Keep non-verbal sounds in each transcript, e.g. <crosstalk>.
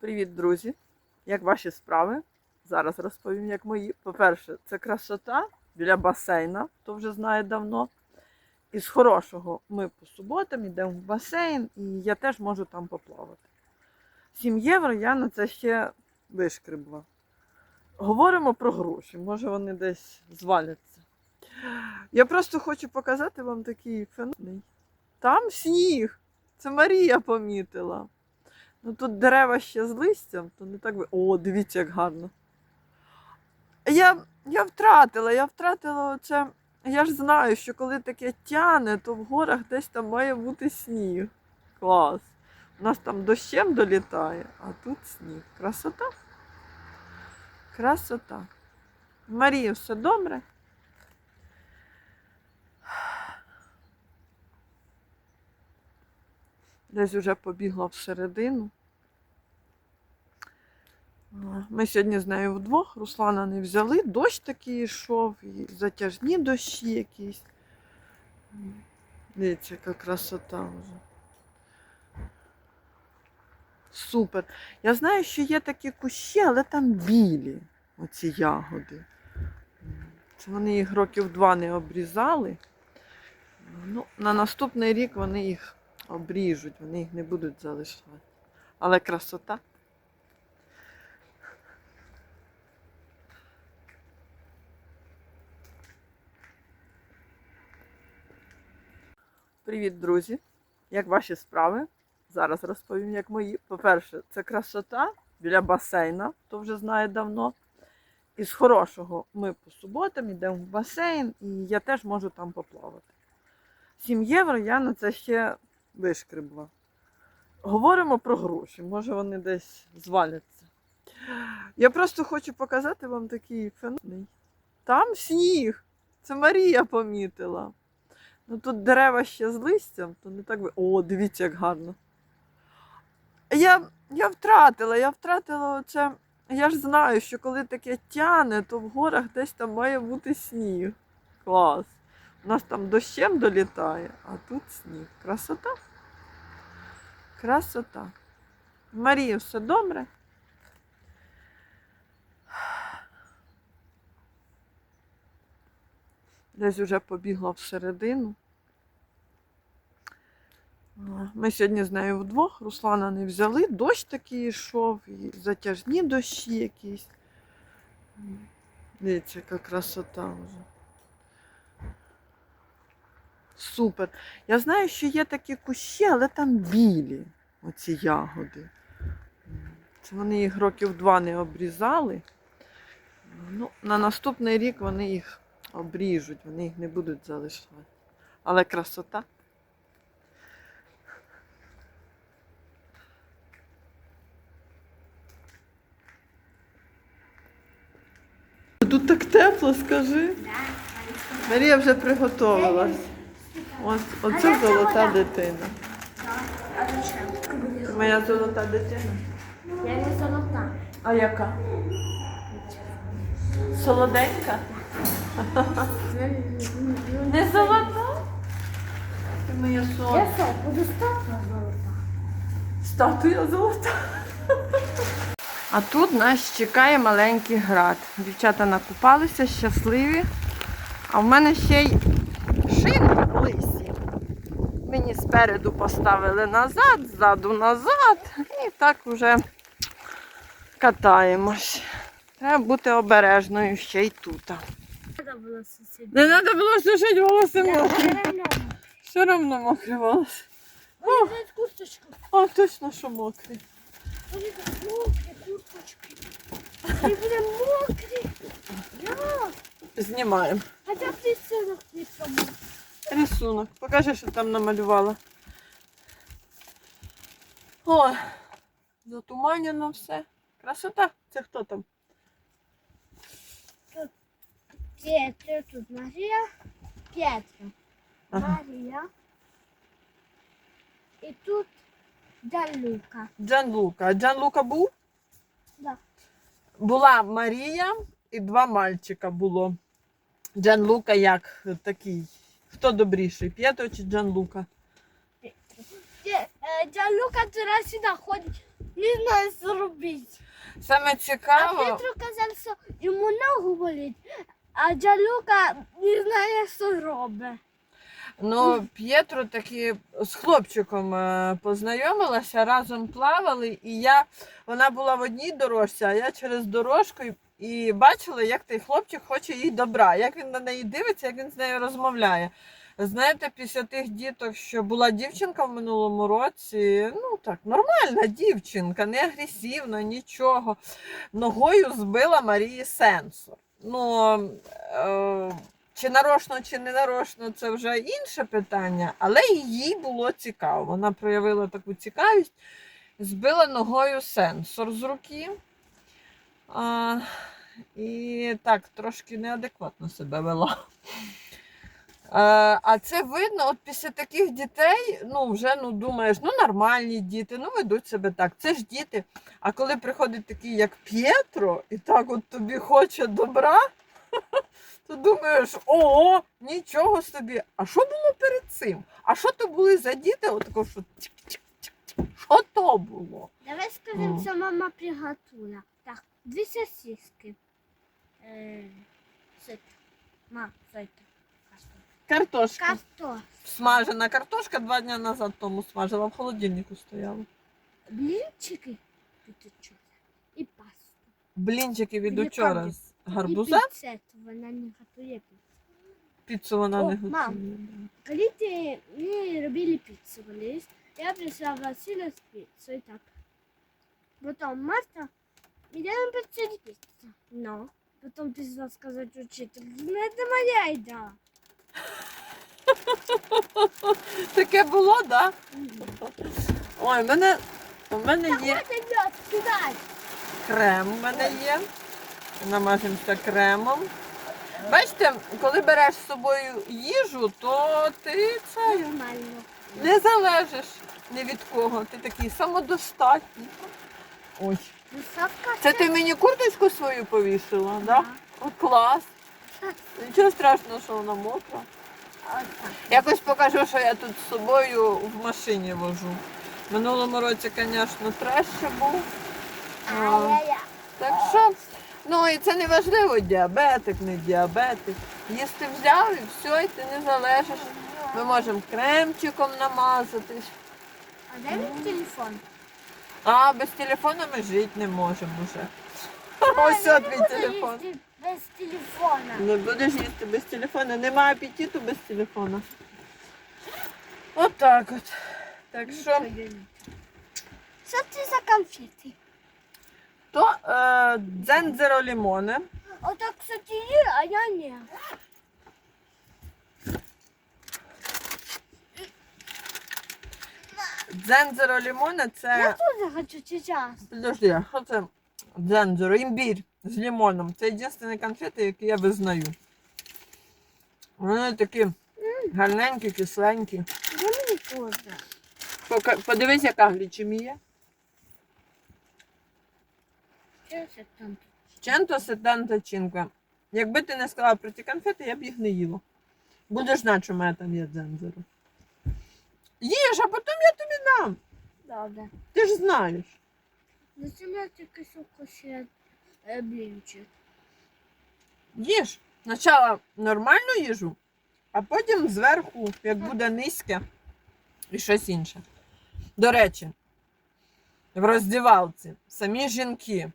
Привіт, друзі! Як ваші справи? Зараз розповім, як мої. По-перше, це красота біля басейна, хто вже знає давно. І з хорошого ми по суботам йдемо в басейн, і я теж можу там поплавати. 7 євро я на це ще вишкребла. Говоримо про гроші, може вони десь зваляться. Я просто хочу показати вам такий феномен. Там сніг. Це Марія помітила. Ну тут дерева ще з листям, то не так би. О, дивіться, як гарно. Я, я втратила, я втратила оце. Я ж знаю, що коли таке тяне, то в горах десь там має бути сніг. Клас. У нас там дощем долітає, а тут сніг. Красота. Красота. Марія, все добре? Десь вже побігла всередину. Ми сьогодні з нею вдвох. Руслана не взяли. Дощ такий йшов, і затяжні дощі якісь. Дивіться, яка красота вже. Супер. Я знаю, що є такі кущі, але там білі, оці ягоди. Це вони їх років два не обрізали. Ну, на наступний рік вони їх обріжуть, вони їх не будуть залишати. Але красота. Привіт, друзі! Як ваші справи? Зараз розповім, як мої. По-перше, це красота біля басейна, хто вже знає давно. І з хорошого ми по суботам йдемо в басейн, і я теж можу там поплавати. 7 євро я на це ще вишкребла. Говоримо про гроші, може вони десь зваляться. Я просто хочу показати вам такий феномен. Там сніг. Це Марія помітила. Ну тут дерева ще з листям, то не так би. О, дивіться, як гарно. Я, я втратила, я втратила оце. Я ж знаю, що коли таке тяне, то в горах десь там має бути сніг. Клас. У нас там дощем долітає, а тут сніг. Красота. Красота. Марія, все добре? Десь вже побігла всередину. Ми сьогодні з нею вдвох. Руслана не взяли. Дощ такий йшов, і затяжні дощі якісь. Дивіться, яка красота вже. Супер. Я знаю, що є такі кущі, але там білі, оці ягоди. Це вони їх років два не обрізали. Ну, на наступний рік вони їх обріжуть, вони їх не будуть залишати. Але красота. Тут так тепло, скажи. Марія вже приготувалась. Ось, оце золота дитина. Зачем? Моя золота дитина. Я не золота. А яка? Солоденька? Не золота? Ти моя Я буду статна золота? Статуя золота. А тут нас чекає маленький град. Дівчата накупалися, щасливі. А в мене ще й шини лисі. Мені спереду поставили назад, ззаду назад. І так вже катаємось. Треба бути обережною ще й тут. Треба було сусідів. Не треба було сушити волоси мокрі. Все одно мокрі волоси. Ой, взять курточку. А, точно, що мокрі. Вони так мокрі курточки. Вони буде мокрі. Я. Знімаємо. Хоча б ти синок не. Рисунок. Покажи, що там намалювала. О, затуманено все. Красота. Це хто там? Петро, тут Марія. Петро. Ага. Марія. І тут Далюка. Джан Лука. А Джан Лука був? Да. Була Марія і два мальчика було. Джан Лука як такий. Хто добріший? П'єтро чи Джан Лука? Де- е, Далюка зараз сюди ходить. не знаю, що робити. Саме А цікаво, Петро казав, що йому ногу болить, а Джалюка не знає, що робить. ну, П'єтро таки з хлопчиком е, познайомилася, разом плавали, і я, вона була в одній дорожці, а я через дорожку і, і бачила, як той хлопчик хоче їй добра, як він на неї дивиться, як він з нею розмовляє. Знаєте, після тих діток, що була дівчинка в минулому році, ну так, нормальна дівчинка, не агресивна, нічого. Ногою збила Марії сенсор. Ну, е, чи нарочно, чи не нарочно, це вже інше питання, але їй було цікаво. Вона проявила таку цікавість, збила ногою сенсор з руки. А, і так, трошки неадекватно себе вела. Е, А це видно, от після таких дітей, ну вже ну думаєш, ну нормальні діти, ну ведуть себе так. Це ж діти. А коли приходить такий, як П'єтро, і так от тобі хоче добра, <laughs> то думаєш, ого, нічого собі. А що було перед цим? А що то були за діти? Отако, що. Що то було? Давай скажемо, що мама приготувала. Так, дві сосиски. Ма, сит. Картошка. Картош. Смажена картошка два дні назад тому смажила, в холодильнику стояла. Блінчики від учора. І пасту. Блінчики від учора з гарбуза. І піцету. Вона не готує піцу. Піцу вона О, не готує. мам. Коли ти ми робили піцу колись, я прийшла в Василя з піцею, так. Потім Марта, ідемо піцу піцу. Ну, потім пішла сказати учителю, ну це моя ідея. <laughs> Таке було, так? Да? Ой, в мене, у мене є крем, у мене є. Намажемося кремом. Бачите, коли береш з собою їжу, то ти це не залежиш ні від кого. Ти такий самодостатній. Ой. Висока Це ти мені курточку свою повісила, да? Клас. Нічого страшного, що вона мокра. Якось покажу, що я тут з собою в машині вожу. Минулому році, звісно, треш ще був. А, Так що, ну і це не важливо, діабетик, не діабетик. Їсти взяв і все, і ти не залежиш. Ми можемо кремчиком намазатись. А де мій телефон? А без телефону ми жити не можемо вже. Ось от буду телефон. Без телефона. Не будеш їсти без телефону. Немає апетиту без телефону. От так от. Так що, Що це за конфети? то е, дзензеро лімони. Отак, кстати, є, а я ні. Дзензеро лімони Я це. теж хочу сейчас. Подожди, що це? Дзензеро, імбір з лимоном. Це єдині конфети, які я визнаю. Вони такі гарненькі, кисленькі. Пока- Подивись, яка глічемія. Ченто сетанта чинка. Якби ти не сказала про ці конфети, я б їх не їла. Будеш знати, що в мене там є дзензеро. Їж, а потім я тобі дам. Добре. Ти ж знаєш. Я тільки ще е, блінчик? Їж. Спочатку нормальну їжу, а потім зверху, як буде низьке, і щось інше. До речі, в роздівалці самі жінки.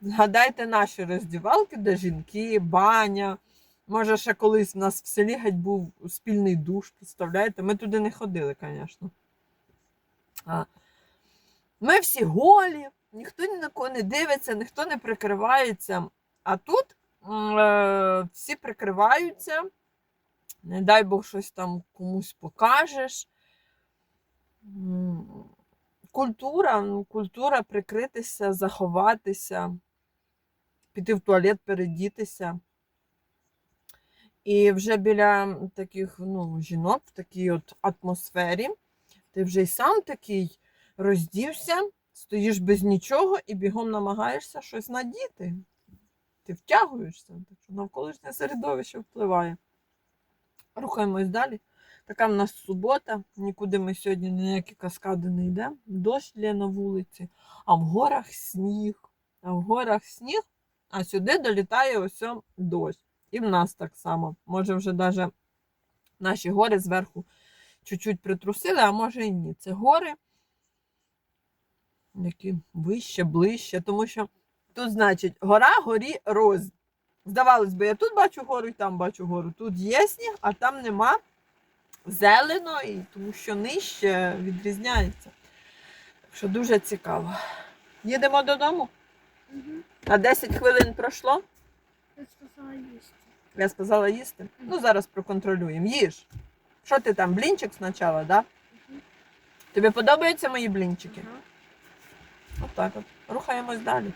Згадайте наші роздівалки, де жінки, баня. Може, ще колись у нас в селі геть був спільний душ, представляєте? Ми туди не ходили, звісно. Ми всі голі, ніхто ні на кого не дивиться, ніхто не прикривається. А тут е, всі прикриваються. Не дай Бог щось там комусь покажеш. Культура, ну, культура прикритися, заховатися, піти в туалет, передітися. І вже біля таких ну, жінок в такій от атмосфері, ти вже й сам такий роздівся, стоїш без нічого і бігом намагаєшся щось надіти. Ти втягуєшся, навколишнє середовище впливає. Рухаємось далі. Така в нас субота, нікуди ми сьогодні на ніякі каскади не йдемо. Дощ лє на вулиці, а в горах сніг. А в горах сніг, а сюди долітає ось дощ. І в нас так само. Може, вже навіть наші гори зверху чуть-чуть притрусили, а може і ні. Це гори, які вище, ближче, тому що тут, значить, гора горі роз. Здавалось би, я тут бачу гору і там бачу гору. Тут є сніг, а там нема зелено, і тому що нижче відрізняється. Так що дуже цікаво. Їдемо додому. Угу. На 10 хвилин пройшло. Я сказала їсти. Я сказала їсти. Ну, зараз проконтролюємо. Їж. Що ти там, блінчик спочатку, да? Угу. Тобі подобаються мої блінчики? Ага. Отак от. Рухаємось далі.